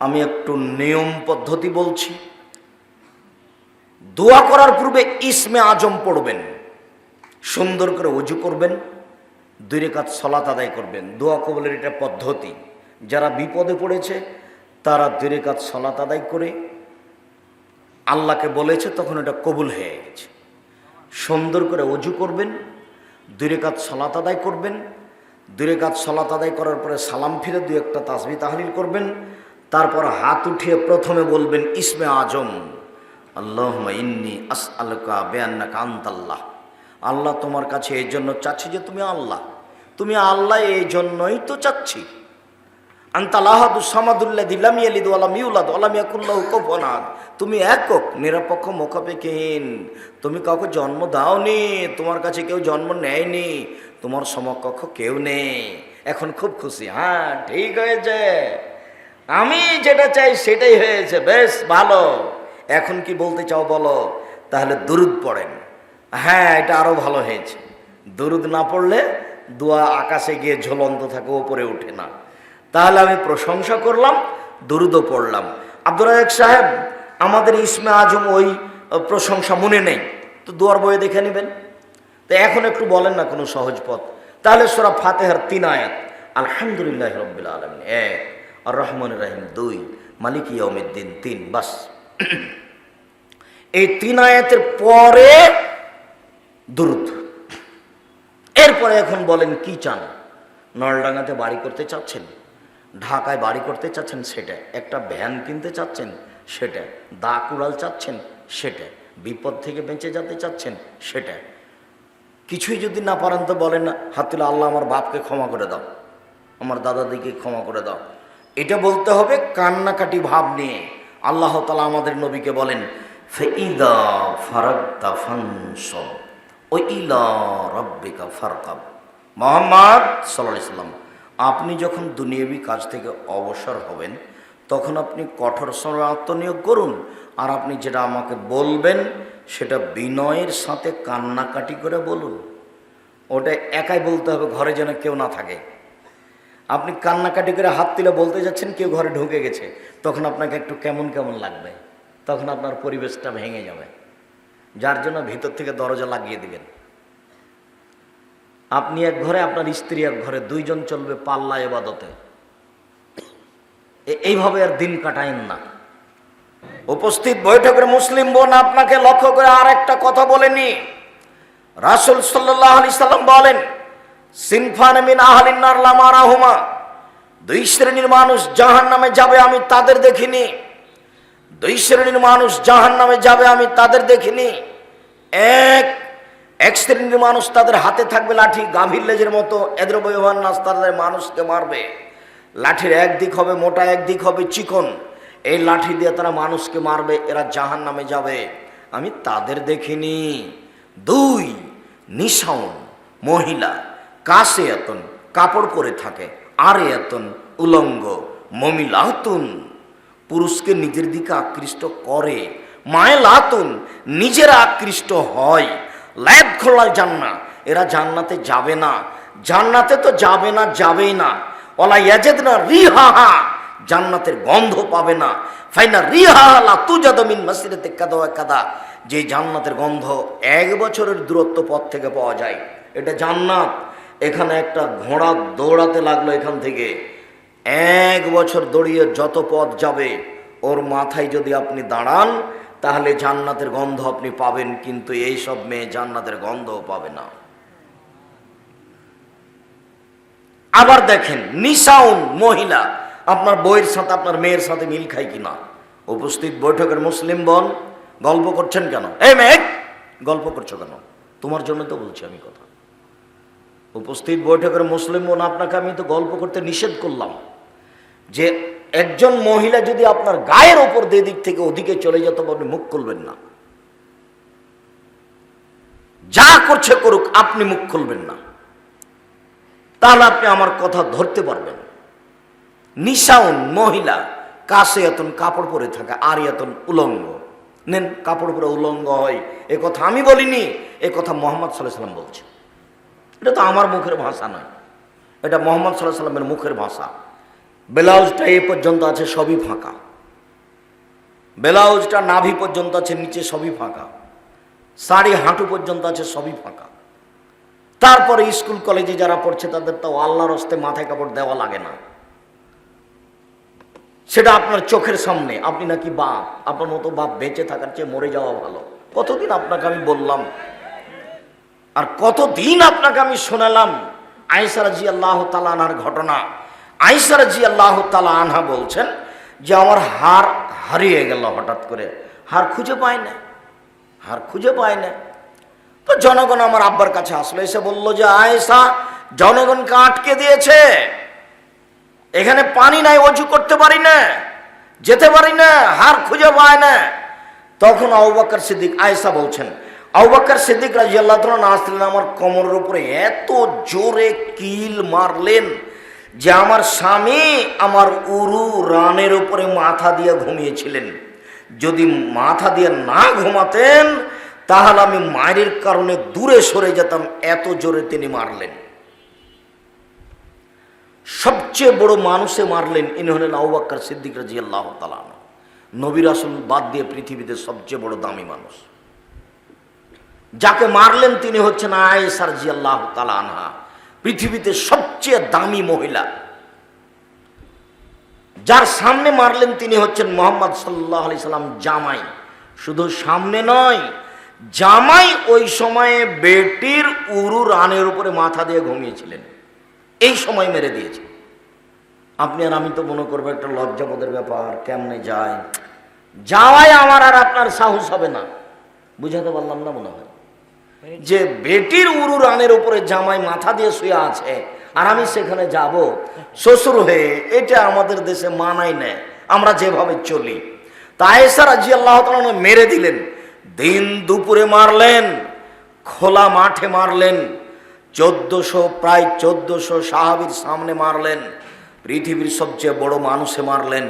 আমি একটু নিয়ম পদ্ধতি বলছি। দোয়া করার পূর্বে ইসমে আজম পড়বেন, সুন্দর করে উজু করবেন, দুই রেখাত সলাত আদায় করবেন। দোয়া কবলের এটা পদ্ধতি। যারা বিপদে পড়েছে, তারা দুই রেখাত সলাত আদায় করে আল্লাহকে বলেছে, তখন এটা কবুল হয়ে গেছে। সুন্দর করে অজু করবেন, দুই রেখাত সলাত আদায় করবেন, দুই রেখাত সলাত আদায় করার পরে সালাম ফিরে দুই একটা তাসবি তাহলিল করবেন তারপর হাত উঠিয়ে প্রথমে বলবেন, ইসমে আজম আল্লাহ ইন্নি আস আলকা বেয়ান্না কান্তাল্লাহ আল্লাহ তোমার কাছে এই জন্য চাচ্ছি যে তুমি আল্লাহ। তুমি আল্লাহ এই জন্যই তো চাচ্ছি। তুমি একক, নিরপেক্ষ মোকাবেকিহীন তুমি কাউকে জন্ম দাওনি, তোমার কাছে কেউ জন্ম নেয়নি, তোমার সমকক্ষ কেউ নেই। এখন খুব খুশি। হ্যাঁ ঠিক হয়েছে। আমি যেটা চাই সেটাই হয়েছে, বেশ ভালো। এখন কি বলতে চাও বলো? তাহলে দুরুদ পড়েন। হ্যাঁ এটা আরও ভালো হয়েছে। দুরুদ না পড়লে দোয়া আকাশে গিয়ে ঝুলন্ত থাকে, ওপরে ওঠে না। তাহলে আমি প্রশংসা করলাম, দুরুদও পড়লাম। আব্দুল রাজাক সাহেব, আমাদের ইসমে আজম ওই প্রশংসা মনে নেই। তো দুয়ার বইয়ে দেখে নেবেন। তো এখন একটু বলেন না কোনো সহজ পথ। তাহলে সোরা ফাতেহার তিন আয়াত। আলহামদুলিল্লাহ রবিল আলমিন। এক। আর রহমান রাহিম দুই, মালিক ইয়মিদ্দিন তিন, বাস। এই তিন আয়াতের পরে দুরুদ। এরপরে এখন বলেন, কি চান? নলডাঙ্গাতে বাড়ি করতে চাচ্ছেন? ঢাকায় বাড়ি করতে চাচ্ছেন? সেটা। একটা ভ্যান কিনতে চাচ্ছেন? সেটা। দা কুড়াল চাচ্ছেন? সেটা। বিপদ থেকে বেঁচে যেতে চাচ্ছেন? সেটা। কিছুই যদি না পারেন তো বলেন, হাতুলে আল্লাহ, আমার বাপকে ক্ষমা করে দাও। আমার দাদাদিকে ক্ষমা করে দাও। এটা বলতে হবে কান্নাকাটি ভাব নিয়ে। আল্লাহ তালা আমাদের নবীকে বলেন, ফেইদা ফারকাব। মোহাম্মদ সাল্লাহ সাল্লাম, আপনি যখন দুনিয়াবি কাজ থেকে অবসর হবেন, তখন আপনি কঠোর সময় আত্মনিয়োগ করুন, আর আপনি যেটা আমাকে বলবেন, সেটা বিনয়ের সাথে কান্নাকাটি করে বলুন। ওটা একাই বলতে হবে, ঘরে যেন কেউ না থাকে। আপনি কান্নাকাটি করে হাত তুলে বলতে যাচ্ছেন, কেউ ঘরে ঢুকে গেছে, তখন আপনাকে একটু কেমন কেমন লাগবে? তখন আপনার পরিবেশটা ভেঙে যাবে। যার জন্য ভিতর থেকে দরজা লাগিয়ে দিবেন। আপনি এক ঘরে, আপনার স্ত্রী এক ঘরে, দুইজন চলবে পাল্লা এবাদতে। এইভাবে আর দিন কাটাইন না। উপস্থিত বৈঠকের মুসলিম বোন আপনাকে লক্ষ্য করে আর একটা কথা বলেনি। রাসুল সাল্লাহ আলি সাল্লাম বলেন সিনফান মিন আহলিনার লামারাহুমা দুই শ্রেণির মানুষ জাহান নামে যাবে, আমি তাদের দেখিনি। দুই শ্রেণির মানুষ জাহান নামে যাবে, আমি তাদের দেখিনি। এক এক শ্রেণির মানুষ তাদের হাতে থাকবে লাঠি, গাভীর লেজের মতো এদের বৈবান নাচ তাদের মানুষকে মারবে। লাঠির এক দিক হবে মোটা, এক দিক হবে চিকন। এই লাঠি দিয়ে তারা মানুষকে মারবে, এরা জাহান নামে যাবে। আমি তাদের দেখিনি। দুই, নিশাউন, মহিলা। কাশে এতন কাপড় পরে থাকে, আরে এতন উলঙ্গ মমিলাতুন পুরুষকে নিজের দিকে আকৃষ্ট করে মায়ে লাতুন নিজেরা আকৃষ্ট হয়। লাইব খোলাল জান্না এরা জান্নাতে যাবে না। জান্নাতে তো যাবে না, যাবেই না। ওলা ইয়াজেদ না রিহাহা জান্নাতের গন্ধ পাবে না। ফাইনা রিহালা তুজাদমিন মাসিরাতে কাদা কাদা, যে জান্নাতের গন্ধ এক বছরের দূরত্ব পথ থেকে পাওয়া যায়, এটা জান্নাত। এখানে একটা ঘোড়া দৌড়াতে লাগল এখান থেকে। এক বছর দৌড়িয়ে যত পথ যাবে, ওর মাথায় যদি আপনি দাঁড়ান, তাহলে জান্নাতের গন্ধ আপনি পাবেন, কিন্তু এই সব মেয়ে জান্নাতের গন্ধও পাবে না। আবার দেখেন নিশাউন মহিলা, আপনার বইয়ের সাথে, আপনার মেয়ের সাথে মিল খায় কিনা? উপস্থিত বৈঠকের মুসলিম বল গল্প করছেন কেন? এই মেয়ে, গল্প করছ কেন? তোমার জন্য তো বলছি আমি কথা। উপস্থিত বৈঠকের মুসলিম বোন, আপনাকে আমি তো গল্প করতে নিষেধ করলাম যে একজন মহিলা যদি আপনার গায়ের ওপর দিয়ে দিক থেকে ওদিকে চলে যেত আপনি মুখ খুলবেন না। যা করছে করুক, আপনি মুখ খুলবেন না। তাহলে আপনি আমার কথা ধরতে পারবেন। নিশাউন মহিলা কাছে এতন কাপড় পরে থাকে আর এতন উলঙ্গ। নেন, কাপড় পরে উলঙ্গ হয়। এ কথা আমি বলিনি, এ কথা মোহাম্মদ সাল্লাহ সাল্লাম বলছে এটা তো আমার মুখের ভাষা নয়। এটা মোহাম্মদ সাল্লাহ সাল্লামের মুখের ভাষা। ব্লাউজটা এ পর্যন্ত আছে সবই ফাঁকা। ব্লাউজটা নাভি পর্যন্ত আছে নিচে সবই ফাঁকা। শাড়ি হাঁটু পর্যন্ত আছে সবই ফাঁকা। তারপরে স্কুল, কলেজে যারা পড়ছে তাদের তো আল্লাহর হস্তে মাথায় কাপড় দেওয়া লাগে না। সেটা আপনার চোখের সামনে, আপনি নাকি বাপ, আপনার মতো বাপ বেঁচে থাকার চেয়ে মরে যাওয়া ভালো। কতদিন আপনাকে আমি বললাম আর কতদিন আপনাকে আমি শোনালাম আইসার জি আল্লাহ তালানার ঘটনা। আইসার জি আল্লাহ তালা আনহা বলছেন যে আমার হার হারিয়ে গেল হঠাৎ করে। হার খুঁজে পায় না হার খুঁজে পায় না তো জনগণ আমার আব্বার কাছে আসলো, এসে বলল যে আয়েসা জনগণকে আটকে দিয়েছে। এখানে পানি নাই, অজু করতে পারি না, যেতে পারি না, হার খুঁজে পায় না। তখন আউবাক্কর সিদ্দিক আয়েসা বলছেন আউবাক্কর সিদ্দিক রাজি আল্লাহ না আসলেন আমার কোমরের উপরে, এত জোরে কিল মারলেন যে আমার স্বামী আমার উরু রানের উপরে মাথা দিয়ে ঘুমিয়েছিলেন। যদি মাথা দিয়ে না ঘুমাতেন, তাহলে আমি মায়ের কারণে দূরে সরে যেতাম, এত জোরে তিনি মারলেন। সবচেয়ে বড় মানুষে মারলেন, ইনি হলেন আউবাক্কর সিদ্দিক রাজি আল্লাহ তালান নবীর আসল বাদ দিয়ে পৃথিবীতে সবচেয়ে বড় দামি মানুষ। যাকে মারলেন তিনি হচ্ছেন আয়েসার জি আল্লাহ তালানহা পৃথিবীতে সবচেয়ে দামি মহিলা। যার সামনে মারলেন তিনি হচ্ছেন মোহাম্মদ সাল্লাহ আলি সাল্লাম, জামাই। শুধু সামনে নয়, জামাই ওই সময়ে বেটির উরু রানের উপরে মাথা দিয়ে ঘুমিয়েছিলেন। এই সময় মেরে দিয়েছে। আপনি আর আমি তো মনে করব একটা লজ্জাবোধের ব্যাপার, কেমনে যায়? যাওয়াই আমার আর আপনার সাহস হবে না। বুঝাতে পারলাম না মনে হয়। যে বেটির উরু রানের উপরে জামাই মাথা দিয়ে শুয়ে আছে, আর আমি সেখানে যাব। শ্বশুর হয়ে এটা আমাদের দেশে মানাই নেয়, আমরা যেভাবে চলি। তাই সারা জি আল্লাহ মেরে দিলেন, দিন দুপুরে মারলেন, খোলা মাঠে মারলেন, চোদ্দশো, প্রায় চোদ্দশো সাহাবির সামনে মারলেন, পৃথিবীর সবচেয়ে বড় মানুষে মারলেন,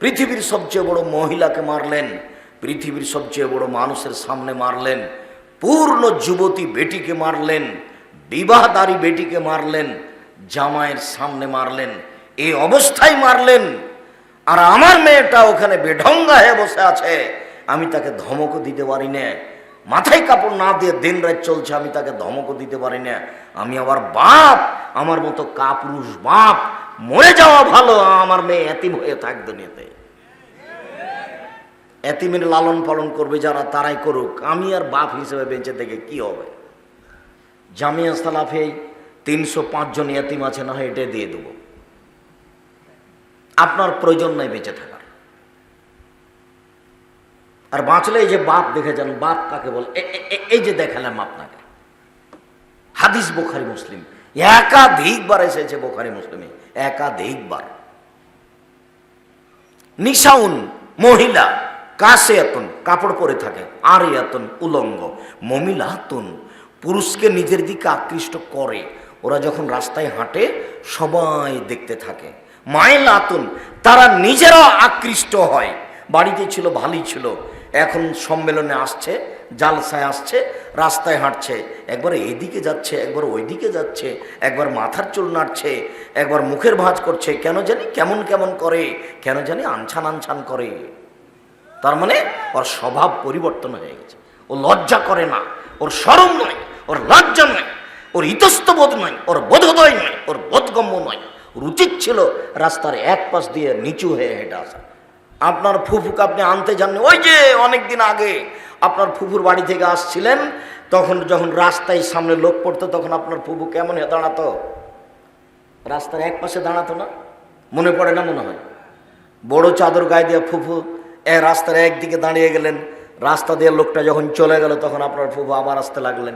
পৃথিবীর সবচেয়ে বড় মহিলাকে মারলেন, পৃথিবীর সবচেয়ে বড় মানুষের সামনে মারলেন পূর্ণ যুবতী বেটিকে মারলেন, বিবাহদারী বেটিকে মারলেন, জামাইয়ের সামনে মারলেন এই অবস্থায় মারলেন। আর আমার মেয়েটা ওখানে বেঢঙ্গা হয়ে বসে আছে, আমি তাকে ধমকও দিতে পারি না। মাথায় কাপড় না দিয়ে দিন রাত চলছে, আমি তাকে ধমকও দিতে পারি না। আমি আবার বাপ, আমার মতো কাপুরুষ বাপ, মরে যাওয়া ভালো, আমার মেয়ে এতিম হয়ে থাক দুনিয়াতে। এতিমের লালন পালন করবে, যারা তারাই করুক। আমি আর বাপ হিসেবে বেঁচে থেকে কি হবে? জামিয়া সালাফে তিনশো পাঁচজন এতিম আছে, না হয় এটা দিয়ে দেবো। আপনার প্রয়োজন নাই বেঁচে থাকার। আর বাঁচলে এই যে বাপ, দেখে যান, বাপ কাকে বল? এই যে দেখালাম আপনাকে। হাদিস বোখারি, মুসলিম। একাধিকবার এসেছে বোখারি, মুসলিমে। একাধিকবার। নিশাউন মহিলা। কাশে এতন কাপড় পরে থাকে আর এতন উলঙ্গ, মমিলাতুন, পুরুষকে নিজের দিকে আকৃষ্ট করে। ওরা যখন রাস্তায় হাঁটে, সবাই দেখতে থাকে। মায়ের আতুন তারা নিজেরা আকৃষ্ট হয়। বাড়িতে ছিল ভালোই ছিল। এখন সম্মেলনে আসছে, জালসায় আসছে, রাস্তায় হাঁটছে। একবার এদিকে যাচ্ছে, একবার ওইদিকে যাচ্ছে, একবার মাথার চুল নাড়ছে, একবার মুখের ভাঁজ করছে। কেন জানি, কেমন কেমন করে, কেন জানি আনছান আনছান করে। তার মানে ওর স্বভাব পরিবর্তন হয়ে গেছে। ও লজ্জা করে না, ওর সরম নয়, ওর লজ্জা নয়, ওর ইতস্তবোধ নয়, ওর বোধোদয় নয়, ওর বোধগম্য নয়। ওর উচিত ছিল রাস্তার এক পাশ দিয়ে নিচু হয়ে হেঁটে আসা। আপনার ফুফুকে আপনি আনতে যাননি? ওই যে অনেক দিন আগে আপনার ফুফুর বাড়ি থেকে আসছিলেন, তখন যখন রাস্তায় সামনে লোক পড়তো, তখন আপনার ফুফু কেমন হয়ে দাঁড়াতো? রাস্তার এক পাশে দাঁড়াতো না? মনে পড়ে না মনে হয়? বড় চাদর গায়ে দিয়ে ফুফু এ রাস্তার একদিকে দাঁড়িয়ে গেলেন। রাস্তা দিয়ে লোকটা যখন চলে গেল, তখন আপনার ফুফু আবার আসতে লাগলেন।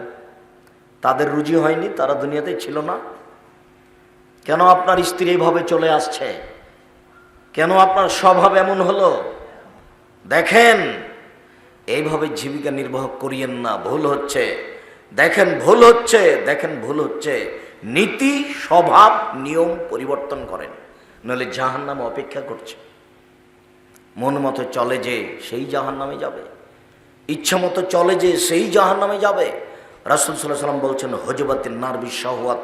তাদের রুজি হয়নি, তারা দুনিয়াতে ছিল না। কেন আপনার স্ত্রী এইভাবে চলে আসছে? কেন আপনার স্বভাব এমন হলো? দেখেন, এইভাবে জীবিকা নির্বাহ করিয়েন না, ভুল হচ্ছে। দেখেন, ভুল হচ্ছে, দেখেন, ভুল হচ্ছে। নীতি, স্বভাব, নিয়ম পরিবর্তন করেন। নইলে জাহান নামে অপেক্ষা করছে। মন মতো চলে যে সেই জাহান নামে যাবে। ইচ্ছা মতো চলে যে সেই জাহান নামে যাবে। রাসুল সাল্লাহ সাল্লাম বলছেন হজবাতিন নারবি শাহওয়াত,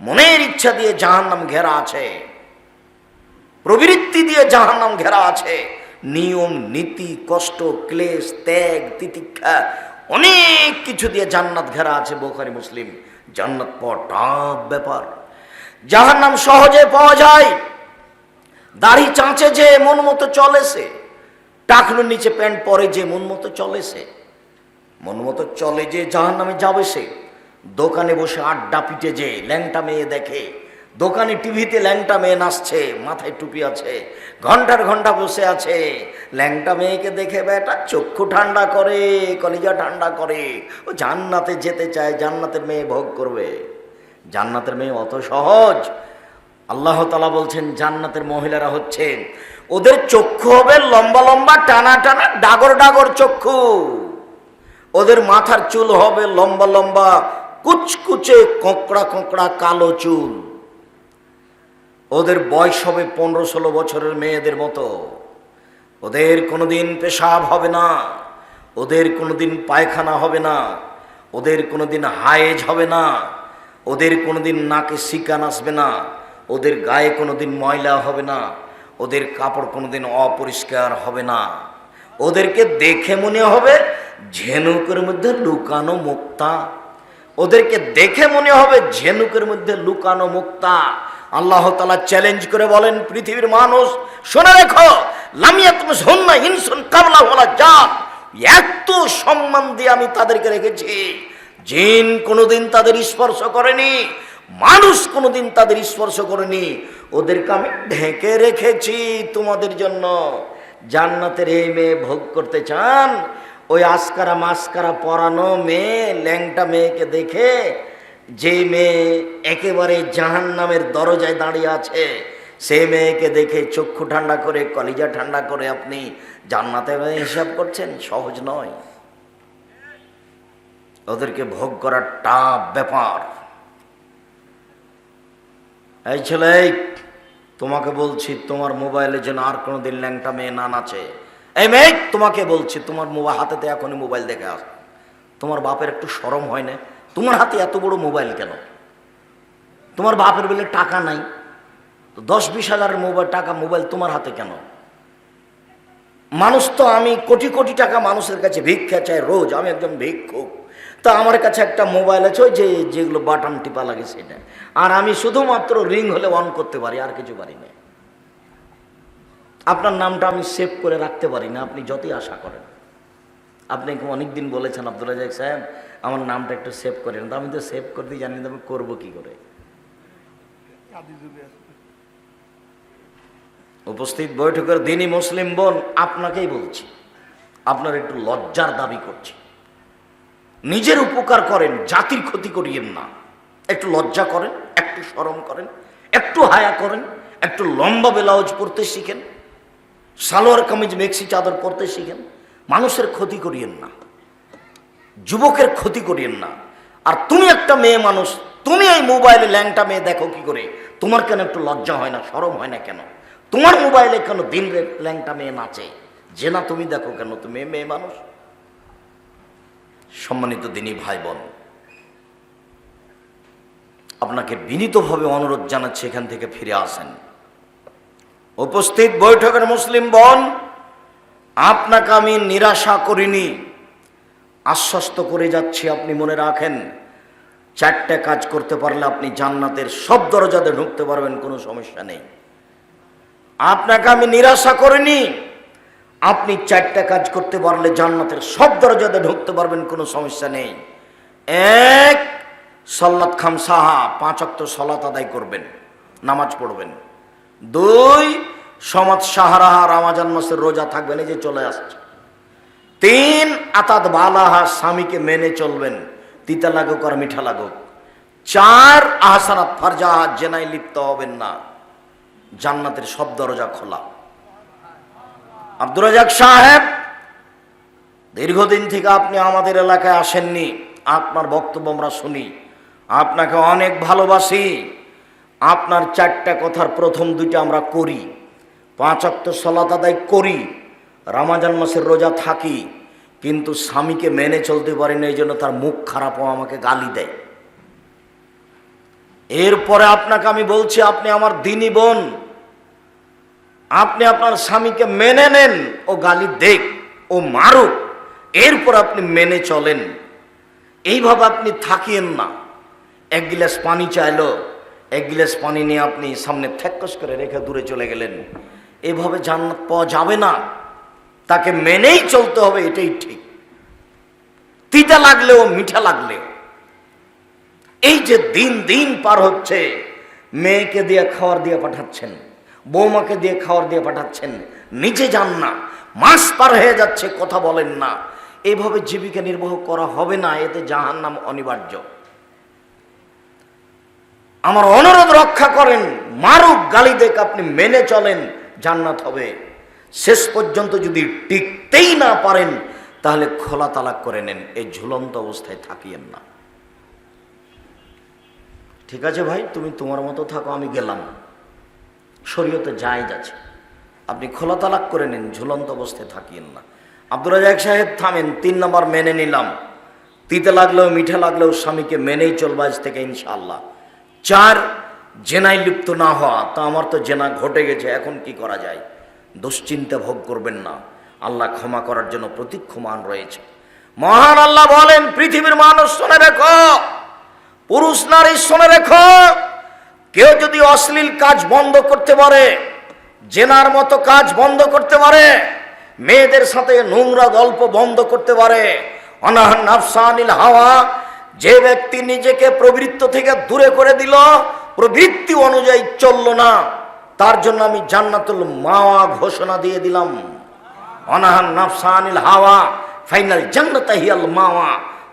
মনের ইচ্ছা দিয়ে জাহান নাম ঘেরা আছে। প্রবৃত্তি দিয়ে জাহান্নাম ঘেরা আছে। নিয়ম, নীতি, কষ্ট, ক্লেশ, ত্যাগ, তিতিক্ষা, অনেক কিছু দিয়ে জান্নাত ঘেরা আছে বোখারি, মুসলিম। জান্নাত পাওয়া টাফ ব্যাপার। জাহান্নাম সহজে পাওয়া যায়। দাড়ি চাঁচে যে মন মতো চলেছে টাকনুর নিচে প্যান্ট পরে যে মন মতো চলেছে মন মতো চলে যে জাহান নামে যাবে সে, দোকানে বসে আড্ডা পিটে যে ল্যাংটা মেয়ে দেখে, দোকানে টিভিতে ল্যাংটা মেয়ে নাচছে, মাথায় টুপি আছে, ঘণ্টার ঘণ্টা বসে আছে। ল্যাংটা মেয়েকে দেখে বেটা চক্ষু ঠান্ডা করে, কলিজা ঠান্ডা করে, ও জান্নাতে যেতে চায়, জান্নাতের মেয়ে ভোগ করবে। জান্নাতের মেয়ে অত সহজ আল্লাহ তালা বলছেন, জান্নাতের মহিলারা হচ্ছে, ওদের চক্ষু হবে লম্বা লম্বা, টানা টানা, ডাগর ডাগর চক্ষু। ওদের মাথার চুল হবে লম্বা লম্বা, কুচকুচে কোঁকড়া কোঁকড়া কালো চুল। ওদের বয়স হবে পনেরো ষোলো বছরের মেয়েদের মতো। ওদের কোনোদিন পেশাব হবে না, ওদের কোনোদিন পায়খানা হবে না, ওদের কোনোদিন হায়েজ হবে না, ওদের কোনোদিন নাকে শিকান আসবে না ওদের গায়ে কোনোদিন ময়লা হবে না, ওদের কাপড় কোনোদিন অপরিষ্কার হবে না। ওদেরকে দেখে মনে হবে ঝেনুকের মধ্যে লুকানো মুক্তা। ওদেরকে দেখে মনে হবে ঝেনুকের মধ্যে লুকানো মুক্তা। আল্লাহ তালা চ্যালেঞ্জ করে বলেন, পৃথিবীর মানুষ, শোনা রেখো লামিয়া তুমি সন্না হিনসন কাবলা বলা যা এত সম্মান দিয়ে আমি তাদেরকে রেখেছি। জিন কোনোদিন তাদের স্পর্শ করেনি। মানুষ কোনোদিন তাদের স্পর্শ করেনি। ওদেরকে আমি ঢেকে রেখেছি তোমাদের জন্য। জান্নাতের এই মেয়ে ভোগ করতে চান, ওই আসকারা মাস্কারা পরানো মেয়ে, ল্যাংটা মেয়েকে দেখে যে মেয়ে একেবারে জাহান নামের দরজায় দাঁড়িয়ে আছে, সে মেয়েকে দেখে চক্ষু ঠান্ডা করে, কলিজা ঠান্ডা করে আপনি জান্নাতে হিসাব করছেন? সহজ নয়। ওদেরকে ভোগ করার টাপ ব্যাপার। এই ছেলে তোমাকে বলছি তোমার মোবাইলে যেন আর কোনো দিন ল্যাংটা মেয়ে না নাচে। এই মেয়ে, তোমাকে বলছি তোমার মোবাইল হাতেতে এখনই মোবাইল দেখে আস। তোমার বাপের একটু সরম হয় না? তোমার হাতে এত বড় মোবাইল কেন? তোমার বাপের বলে টাকা নাই। দশ বিশ হাজারের মোবাইল টাকা মোবাইল তোমার হাতে কেন? মানুষ তো আমি কোটি কোটি টাকা মানুষের কাছে ভিক্ষা চাই রোজ। আমি একজন ভিক্ষুক। তা আমার কাছে একটা মোবাইল আছে, ওই যে, যেগুলো বাটন টিপা লাগে সেটা। আর আমি শুধুমাত্র রিং হলে অন করতে পারি, আর কিছু পারি না। আপনার নামটা আমি সেভ করে রাখতে পারি না, আপনি যতই আশা করেন। আপনি অনেক দিন বলেছেন আব্দুল রাজাক সাহেব, আমার নামটা একটু সেভ করেন। তো আমি তো সেভ করতে জানি না আমি করব কি করে? উপস্থিত বৈঠকের দিনই মুসলিম বোন, আপনাকেই বলছি, আপনার একটু লজ্জার দাবি করছি। নিজের উপকার করেন, জাতির ক্ষতি করিয়েন না। একটু লজ্জা করেন, একটু শরম করেন, একটু হায়া করেন, একটু লম্বা ব্লাউজ পরতে শিখেন, সালোয়ার কামিজ, মেক্সি, চাদর পরতে শিখেন, মানুষের ক্ষতি করিয়েন না, যুবকের ক্ষতি করিয়েন না। আর তুমি একটা মেয়ে মানুষ, তুমি এই মোবাইলে ল্যাংটা মেয়ে দেখো কি করে? তোমার কেন একটু লজ্জা হয় না সরম হয় না কেন? তোমার মোবাইলে কেন দিন ল্যাংটা মেয়ে নাচে? যে না তুমি দেখো কেন, তুমি মেয়ে মানুষ? সম্মানিত দিনী ভাই বোন আপনাকে বিনীতভাবে অনুরোধ জানাচ্ছি এখান থেকে ফিরে আসেন। উপস্থিত বৈঠকের মুসলিম বোন, আপনাকে আমি নিরাশা করিনি, আশ্বস্ত করে যাচ্ছি, আপনি মনে রাখেন, চারটে কাজ করতে পারলে আপনি জান্নাতের সব দরজাতে ঢুকতে পারবেন, কোনো সমস্যা নেই। আপনাকে আমি নিরাশা করিনি আপনি চারটা কাজ করতে পারলে জান্নাতের সব দরজাতে ঢুকতে পারবেন, কোনো সমস্যা নেই। এক, সল্লাত খাম সাহা, পাঁচ অক্ত সলাত আদায় করবেন, নামাজ পড়বেন। দুই, সমাজ সাহারাহা রামাজান মাসের রোজা থাকবেন, এই যে চলে আসছে। তিন, আতাত বালাহা, স্বামীকে মেনে চলবেন, তিতা লাগুক আর মিঠা লাগুক। চার, আহসানাত ফারজাহা, জেনায় লিপ্ত হবেন না। জান্নাতের সব দরজা খোলা। আব্দুর রাজাক সাহেব, দীর্ঘদিন থেকে আপনি আমাদের এলাকায় আসেননি। আপনার বক্তব্য আমরা শুনি। আপনাকে অনেক ভালোবাসি। আপনার চারটা কথার প্রথম দুইটা আমরা করি। পাঁচ অক্ত সলাত আদায় করি। রামাজান মাসের রোজা থাকি। কিন্তু স্বামীকে মেনে চলতে পারি না, এই জন্য তার মুখ খারাপও আমাকে গালি দেয়। এরপরে আপনাকে আমি বলছি, আপনি আমার দিনী বোন। আপনি আপনার স্বামীকে মেনে নেন, ও গালি দেখ, ও মারুক, এরপর আপনি মেনে চলেন। এইভাবে আপনি থাকিয়েন না। এক গিলাস পানি চাইলো, এক গিলাস পানি নিয়ে আপনি সামনে থ্যাক্কস করে রেখে দূরে চলে গেলেন। এভাবে জান্নাত পাওয়া যাবে না। তাকে মেনেই চলতে হবে, এটাই ঠিক। তিতা লাগলেও মিঠা লাগলেও। এই যে দিন দিন পার হচ্ছে, মেয়েকে দিয়ে খাওয়ার দিয়ে পাঠাচ্ছেন। বৌমাকে দিয়ে খাওয়ার দিয়ে পাঠাচ্ছেন। নিজে যান না। মাস পার হয়ে যাচ্ছে, কথা বলেন না। এইভাবে জীবিকা নির্বাহ করা হবে না, এতে জাহান নাম অনিবার্য। আমার অনুরোধ রক্ষা করেন, মারুক গালি দেখ আপনি মেনে চলেন, জান্নাত হবে। শেষ পর্যন্ত যদি টিকতেই না পারেন, তাহলে খোলা তালাক করে নেন, এই ঝুলন্ত অবস্থায় থাকিয়েন না। ঠিক আছে ভাই, তুমি তোমার মতো থাকো, আমি গেলাম। শরীয়তে জায়েজ আছে। আপনি খোলা তালাক করে নিন, ঝুলন্ত অবস্থায় থাকিয়েন না। আব্দুর রাজাক সাহেব, থামেন, তিন নম্বর মেনে নিলাম। তিতে লাগলেও, মিঠা লাগলেও স্বামীকে মেনেই চলবো আজ থেকে ইনশাল্লাহ চার, জেনায় লিপ্ত না হওয়া, তা আমার তো জেনা ঘটে গেছে, এখন কি করা যায়? দুশ্চিন্তা ভোগ করবেন না। আল্লাহ ক্ষমা করার জন্য প্রতীক্ষমান রয়েছে। মহান আল্লাহ বলেন, পৃথিবীর মানুষ শুনে রেখো, পুরুষ নারী শুনে রেখো। কেউ যদি অশ্লীল কাজ বন্ধ করতে পারে, জেনার মতো কাজ বন্ধ করতে পারে, মেয়েদের সাথে নোংরা গল্প বন্ধ করতে পারে নাফসানিল হাওয়া, যে ব্যক্তি নিজেকে প্রবৃত্ত থেকে দূরে করে দিল, প্রবৃত্তি অনুযায়ী চলল না, তার জন্য আমি জান্নাতুল মাওয়া ঘোষণা দিয়ে দিলাম। নাফসানিল হাওয়া, ফাইনাল জান্নাত মাওয়া,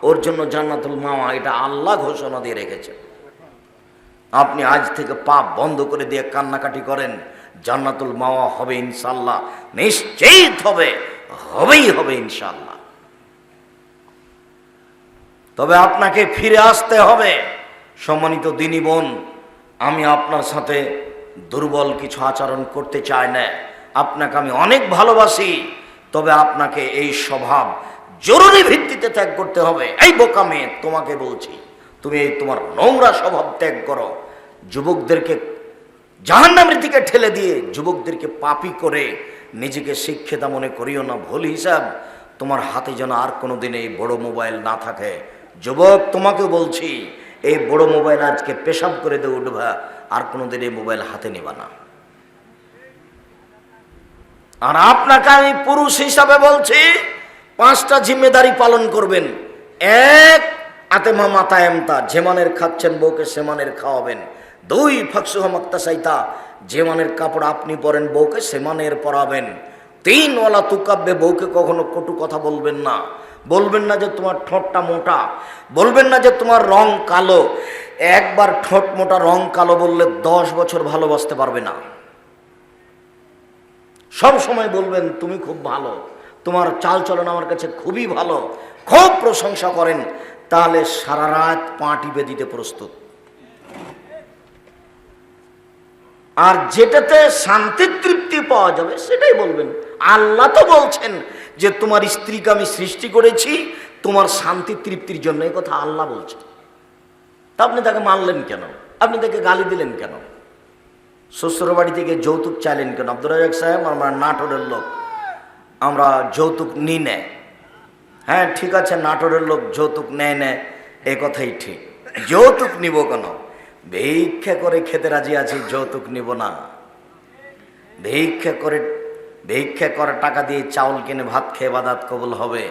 ওর জন্য জান্নাতুল মাওয়া এটা আল্লাহ ঘোষণা দিয়ে রেখেছে। আপনি আজ থেকে পাপ বন্ধ করে দিয়ে কান্নাকাটি করেন, জান্নাতুল মাওয়া হবে ইনশাল্লাহ নিশ্চিত হবে, হবেই হবে ইনশাল্লাহ তবে আপনাকে ফিরে আসতে হবে, সম্মানিত দিনী বোন, আমি আপনার সাথে দুর্বল কিছু আচরণ করতে চাই না, আপনাকে আমি অনেক ভালোবাসি, তবে আপনাকে এই স্বভাব জরুরি ভিত্তিতে ত্যাগ করতে হবে। এই বোকা মেয়ে, তোমাকে বলছি, তুমি এই তোমার নোংরা স্বভাব ত্যাগ করো। যুবকদেরকে জাহান্নামের দিকে ঠেলে দিয়ে যুবকদেরকে পাপি করে নিজেকে শিক্ষিতা মনে করিও না। ভুল হিসাব, তোমার হাতে যেন আর কোনো দিন এই বড় মোবাইল না থাকে। যুবক তোমাকে বলছি, এই বড় মোবাইল আজকে পেশাব করে দিয়ে উঠবা, আর কোনো দিন এই মোবাইল হাতে নেবা না। আর আপনাকে আমি পুরুষ হিসাবে বলছি, পাঁচটা জিম্মেদারি পালন করবেন। এক, আতেমা মাতায়ামতা যেমানের খাচ্ছেন বউকে সেমানের খাওয়াবেন। দুই ফাকসুহা মাক্তাসাইতা যেমানের কাপড় আপনি পরেন বউকে সেমানের পরাবেন। তিন ওয়ালা তুকাব্যে বউকে কখনো কটু কথা বলবেন না। বলবেন না যে তোমার ঠোঁটটা মোটা, বলবেন না যে তোমার রং কালো। একবার ঠোঁট মোটা, রং কালো বললে দশ বছর ভালোবাসতে পারবে না। সব সময় বলবেন, তুমি খুব ভালো, তোমার চাল চলন আমার কাছে খুবই ভালো, খুব প্রশংসা করেন। তাহলে সারা রাত পা টিপে দিতে প্রস্তুত। আর যেটাতে শান্তি তৃপ্তি পাওয়া যাবে সেটাই বলবেন। আল্লাহ তো বলছেন যে তোমার স্ত্রীকে আমি সৃষ্টি করেছি, তোমার শান্তি তৃপ্তির জন্য এই কথা আল্লাহ বলছেন। তা আপনি তাকে মানলেন কেন? আপনি তাকে গালি দিলেন কেন? শ্বশুর বাড়ি থেকে যৌতুক চাইলেন কেন? আব্দুর রাজাক সাহেব, আমরা নাটোরের লোক, আমরা যৌতুক নি। নেয় হ্যাঁ ঠিক আছে, নাটোরের লোক যৌতুক নেয় নেয় এ কথাই ঠিক। যৌতুক নিব কেন? ভিক্ষা করে খেতে রাজি আছি যৌতুক নিব না। ভিক্ষা করে ভিক্ষা করে টাকা দিয়ে চাউল কিনে ভাত খেয়ে বাদাত কবুল হবে।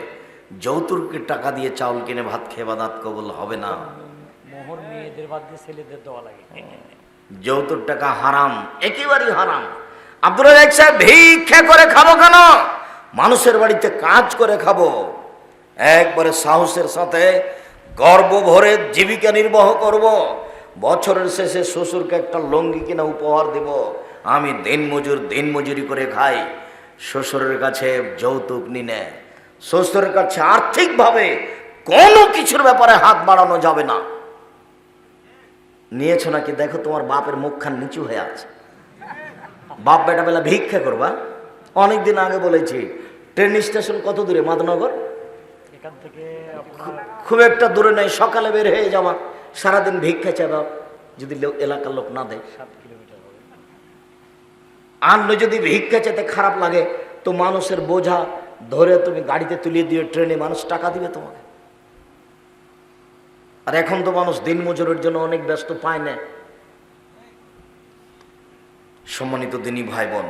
যৌতুকের টাকা দিয়ে চাউল কিনে ভাত খেয়ে বাদাত কবুল হবে না। মোহর মেয়েদের বাদ দিয়ে ছেলেদের দেওয়া লাগে। যৌতুক টাকা হারাম একেবারেই হারাম। আব্দুল রাজাক সাহেব ভিক্ষা করে খাব কেন? মানুষের বাড়িতে কাজ করে খাব। একবারে সাহসের সাথে গর্ব ভরে জীবিকা নির্বাহ করব। বছরের শেষে শ্বশুরকে একটা লঙ্গি কিনা উপহার দেব। আমি দিন মজুর দিন মজুরি করে খাই। শ্বশুরের কাছে যৌতুক নিনে। শ্বশুরের কাছে আর্থিকভাবে কোনো কিছুর ব্যাপারে হাত বাড়ানো যাবে না। নিয়েছো নাকি? দেখো তোমার বাপের মুখখান নিচু হয়ে আছে। বাপ বেটা বেলা ভিক্ষা করবা? অনেকদিন আগে বলেছি ট্রেন স্টেশন কত দূরে? মাদনগর? এখান খুব একটা দূরে নেই সকালে বের হয়ে যাওয়া সারাদিন ভিক্ষা চাবা যদি লোক- এলাকার লোক না দেয়। সাত কিলোমিটার হবে। আনলো যদি ভিক্ষা চেতে খারাপ লাগে তো মানুষের বোঝা ধরে তুমি গাড়িতে তুলিয়ে দিয়ে ট্রেনে মানুষ টাকা দিবে তোমাকে। আর এখন তো মানুষ দিন মজুরের জন্য অনেক ব্যস্ত পায় না। সম্মানিত দিনী ভাই বোন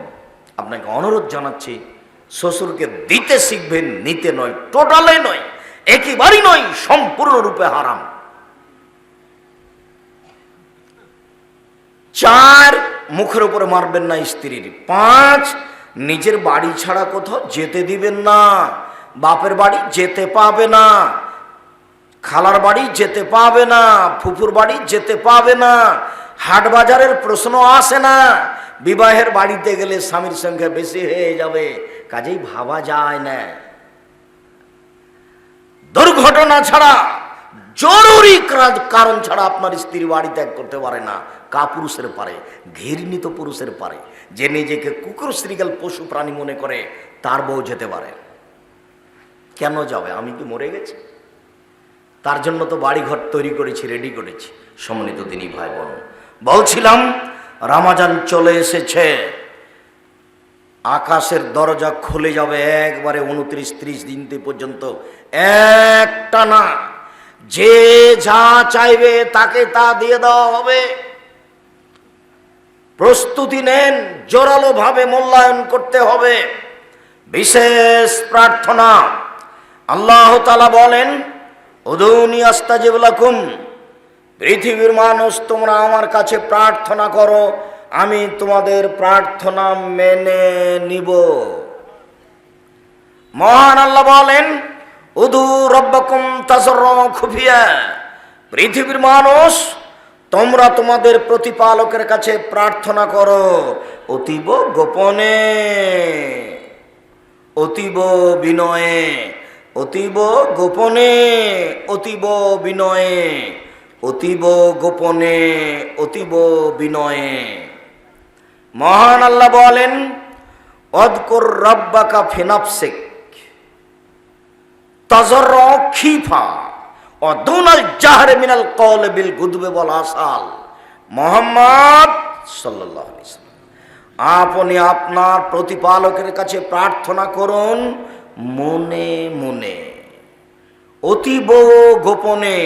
আপনাকে অনুরোধ জানাচ্ছি শ্বশুরকে দিতে শিখবেন নিতে নয় টোটালে নয় একেবারেই নয় সম্পূর্ণরূপে হারাম। চার মুখের উপরে মারবেন না স্ত্রীর। পাঁচ, নিজের বাড়ি ছাড়া কোথাও যেতে দিবেন না। বাপের বাড়ি যেতে পাবে না। খালার বাড়ি যেতে পাবে না। ফুফুর বাড়ি যেতে পাবে না। হাট বাজারের প্রশ্ন আসে না। বিবাহের বাড়িতে গেলে স্বামীর সংখ্যা বেশি হয়ে যাবে। কাজেই ভাবা যায় না। দুর্ঘটনা ছাড়া জরুরি কারণ ছাড়া আপনার স্ত্রী বাড়ি ত্যাগ করতে পারে না। কা পুরুষের পারে, ঘৃণিত পুরুষের পারে। যে নিজেকে কুকুর শ্রীগাল পশু প্রাণী মনে করে, তার বউ যেতে পারে। কেন যাবে? আমি কি মরে গেছি? তার জন্য তো বাড়িঘর তৈরি করেছি রেডি করেছি, সম্মানিত তিনি ভাই বোন বলছিলাম, রামাজান চলে এসেছে। আকাশের দরজা খুলে যাবে একবারে উনত্রিশ ত্রিশ দিন পর্যন্ত। একটা না যে যা চাইবে তাকে তা দিয়ে দেওয়া হবে। প্রস্তুতি নেন জোরালো ভাবে মূল্যায়ন করতে হবে। বিশেষ প্রার্থনা। আল্লাহ তালা বলেন, উদৌনি আস্তাজিবুলাকুম পৃথিবীর মানুষ, তোমরা আমার কাছে প্রার্থনা করো, আমি তোমাদের প্রার্থনা মেনে নিব। মহান আল্লাহ বলেন পৃথিবীর মানুষ, তোমরা তোমাদের প্রতিপালকের কাছে প্রার্থনা করো, অতীব গোপনে, অতীব বিনয়ে, অতীব গোপনে, অতীব বিনয়ে, অতীব গোপনে, অতীব বিনয়ে। মহান আল্লাহ বলেন, অদকর রব্বাকা ফিনাফসিক খিফা। কল বিল গুদবে আপনি আপনার প্রতিপালকের কাছে প্রার্থনা করুন, মনে মনে। অতীব গোপনে,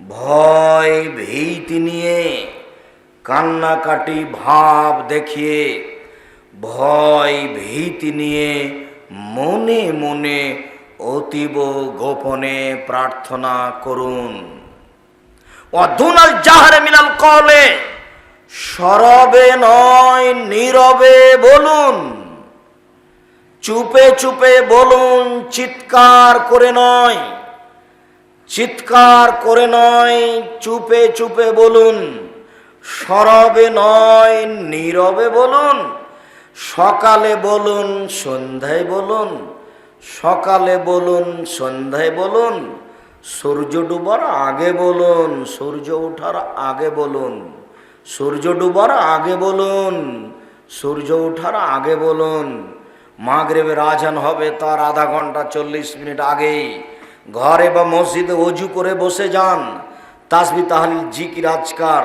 ভয় ভীতি নিয়ে, কান্নাকাটি ভাব দেখিয়ে, ভয় ভীতি নিয়ে, মনে মনে অতীব গোপনে প্রার্থনা করুন। অধুনাল জাহারে মিলাল কলে, সরবে নয় নীরবে বলুন। চুপে চুপে বলুন, চিৎকার করে নয়। চিৎকার করে নয়, চুপে চুপে বলুন। সরবে নয় নীরবে বলুন। সকালে বলুন, সন্ধ্যায় বলুন। সকালে বলুন, সন্ধ্যায় বলুন, সূর্য ডুবার আগে বলুন, সূর্য ওঠার আগে বলুন, সূর্য ডুবার আগে বলুন, সূর্য ওঠার আগে বলুন। মাগরেবের আজান হবে তার আধা ঘণ্টা চল্লিশ মিনিট আগেই। ঘরে বা মসজিদে অজু করে বসে যান। তাসবি, তাহলিল, জিকির, আজকার।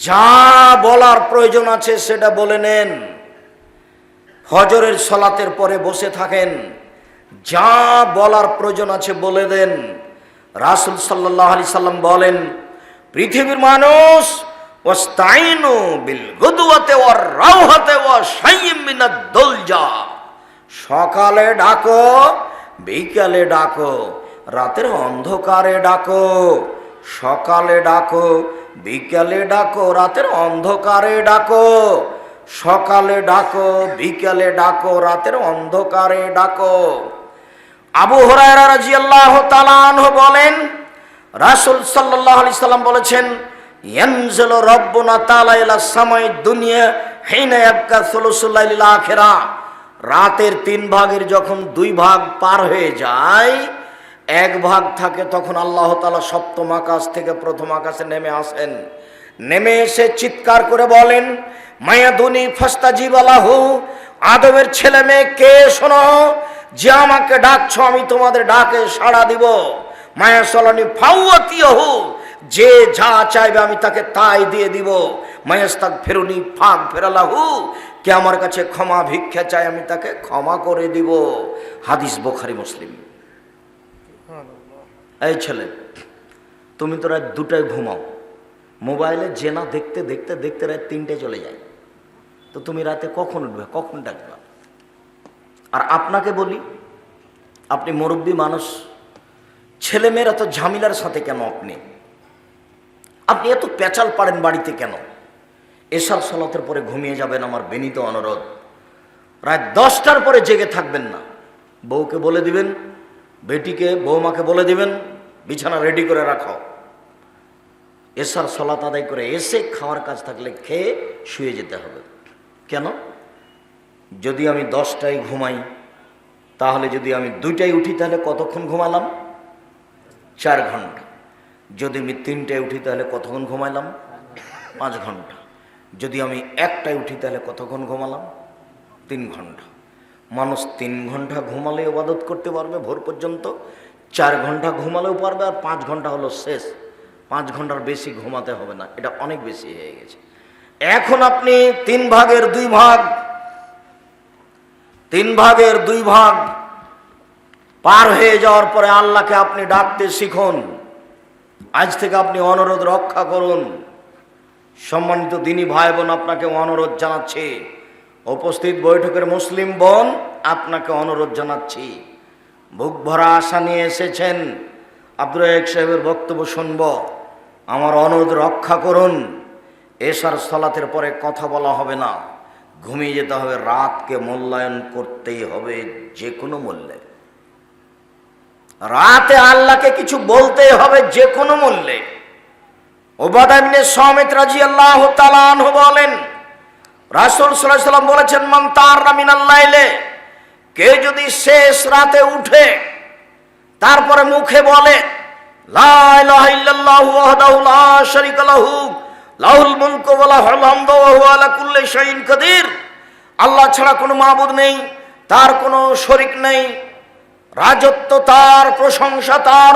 যা বলার প্রয়োজন আছে সেটা বলে নেন। ফজরের সলাতের পরে বসে থাকেন। যা বলার প্রয়োজন আছে বলে দেন। রাসুল সাল্লাহ আলি সাল্লাম বলেন, পৃথিবীর মানুষ, ওয়াস্তাইনু বিল গুদওয়াতে ওয়ার রাওহাতে ওয়া শাইয়্যিম মিনাদ দুলজা। সকালে ডাকো, বিকালে ডাকো, রাতের অন্ধকারে ডাকো, সকালে ডাকো, বিকালে ডাকো, রাতের অন্ধকারে ডাকো। সকালে ডাকো, বিকালে ডাকো, রাতের অন্ধকারে ডাকো। আবু তাআলা আনহু বলেন, রাসূল সাল্লাল্লাহু আলাইহি সাল্লাম বলেছেন, ইয়ানজিলু রাব্বুনা তাআলা ইলা সামাই দুনিয়া হিনা ইয়াবকা সুলুসুল লাইলিল রাতের তিন ভাগের যখন দুই ভাগ পার হয়ে যায়, এক ভাগ থাকে তখন আল্লাহ তাআলা সপ্তম আকাশ থেকে প্রথম আকাশে নেমে আসেন। নেমে এসে চিৎকার করে বলেন মায়াদুনি ফাস্তা জিবালাহু। আদমের ছেলে মেয়ে কে শোনো? যে আমাকে ডাকছো আমি তোমাদের ডাকে সাড়া দিব। মায়া সলানি ফাউয়াতিহু যে যা চাইবে আমি তাকে তাই দিয়ে দিব। মায়াস্তাক ফেরুনি ফাঁক ফেরালাহু। কে আমার কাছে ক্ষমা ভিক্ষা চাই আমি তাকে ক্ষমা করে দিব। হাদিস বোখারি মুসলিম। এই ছেলে তুমি তো রাত দুটায় ঘুমাও। মোবাইলে জেনা দেখতে দেখতে দেখতে রাত তিনটে চলে যায়। তো তুমি রাতে কখন উঠবে? কখন ডাকবে? আর আপনাকে বলি, আপনি মুরব্বী মানুষ, ছেলেমেয়েরা তো ঝামেলার সাথে কেন আপনি? আপনি এত পেঁচাল পারেন বাড়িতে কেন? এসব সলাতের পরে ঘুমিয়ে যাবেন আমার বিনীত অনুরোধ। রাত দশটার পরে জেগে থাকবেন না। বউকে বলে দিবেন, বেটিকে বৌমাকে বলে দিবেন, বিছানা রেডি করে রাখো। এসার সলাত আদায় করে এসে খাওয়ার কাজ থাকলে খেয়ে শুয়ে যেতে হবে। কেন? যদি আমি দশটায় ঘুমাই, তাহলে যদি আমি দুইটায় উঠি, তাহলে কতক্ষণ ঘুমালাম? চার ঘণ্টা। যদি আমি তিনটায় উঠি, তাহলে কতক্ষণ ঘুমাইলাম? পাঁচ ঘণ্টা। যদি আমি একটায় উঠি, তাহলে কতক্ষণ ঘুমালাম? তিন ঘণ্টা। মানুষ তিন ঘণ্টা ঘুমালে ইবাদত করতে পারবে ভোর পর্যন্ত, চার ঘণ্টা ঘুমালেও পারবে, আর পাঁচ ঘণ্টা হলো শেষ। পাঁচ ঘণ্টার বেশি ঘুমাতে হবে না। এটা অনেক বেশি হয়ে গেছে। এখন আপনি তিন ভাগের দুই ভাগ, তিন ভাগের দুই ভাগ পার হয়ে যাওয়ার পরে আল্লাহকে আপনি ডাকতে শিখুন। আজ থেকে আপনি অনুরোধ রক্ষা করুন। সম্মানিত দিনী ভাই বোন আপনাকে অনুরোধ জানাচ্ছি। উপস্থিত বৈঠকের মুসলিম বোন, আপনাকে অনুরোধ জানাচ্ছি। বুক ভরা আশা নিয়ে এসেছেন। আব্দুল সাহেবের বক্তব্য শুনব। আমার অনুরোধ রক্ষা করুন। এসার সলাতের পরে কথা বলা হবে না। ঘুমিয়ে যেতে হবে, রাতকে মূল্যায়ন করতেই হবে যে কোনো মূল্যে। রাতে আল্লাহকে কিছু বলতে হবে যে কোনো মূল্যে ওবাদামিনে সমেত রাজি আল্লাহ তালানহ বলেন, রাসুল সাল্লাম বলেছেন, মান তার নামিন আল্লাহ কে যদি শেষ রাতে উঠে, তারপরে মুখে বলে লাহু লাহুল মুলকু ওয়া লাহুল হামদু ওয়া হুয়া আলা কুল্লি শাইইন কাদির। আল্লাহ ছাড়া কোনো মাবুদ নেই, তার কোনো শরিক নেই। রাজত্ব তার, প্রশংসা তার,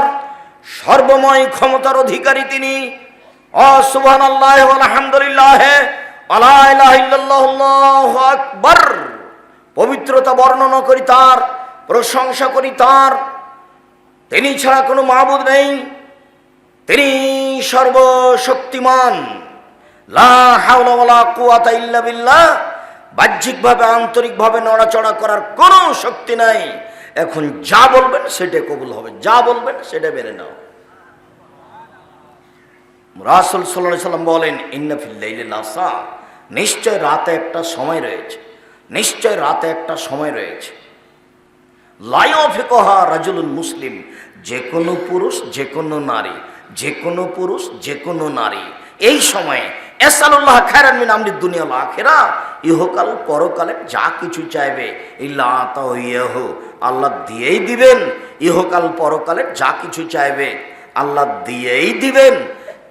সর্বময় ক্ষমতার অধিকারী তিনি। অসুবহান আল্লাহ আলহামদুলিল্লাহ আকবর। পবিত্রতা বর্ণনা করি তার, প্রশংসা করি তার। তিনি ছাড়া কোনো মাহবুদ নেই। তিনি সর্বশক্তিমান। বিল্লাহ। বাহ্যিকভাবে, আন্তরিকভাবে নড়াচড়া করার কোনো শক্তি নাই। এখন যা বলবেন সেটা কবুল হবে। যা বলবেন সেটা মেনে নাও। রাসুল সাল্লাহ সাল্লাম বলেন ইন্নাফিল্লাইলে নিশ্চয় রাতে একটা সময় রয়েছে। নিশ্চয় রাতে একটা সময় রয়েছে। লাইফিকহা রাজুলুল মুসলিম। যে কোনো পুরুষ, যে কোনো নারী, যে কোনো পুরুষ, যে কোনো নারী। এই সময়ে এসালুল্লাহ খায়রান মিন আমরি দুনিয়া আখেরা। ইহকাল পরকালে যা কিছু চাইবে ইয়াহু আল্লাহ দিয়েই দিবেন। ইহকাল পরকালে যা কিছু চাইবে, আল্লাহ দিয়েই দিবেন।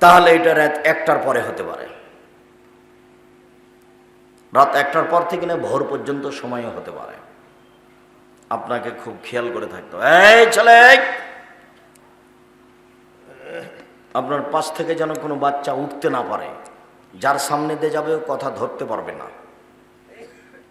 তাহলে এটা রাত একটার পরে হতে পারে। রাত একটার পর থেকে না, ভোর পর্যন্ত সময়ও হতে পারে। আপনাকে খুব খেয়াল করে থাকতে। এই ছেলে আপনার পাশ থেকে যেন কোনো বাচ্চা উঠতে না পারে। যার সামনে দিয়ে যাবে কথা ধরতে পারবে না।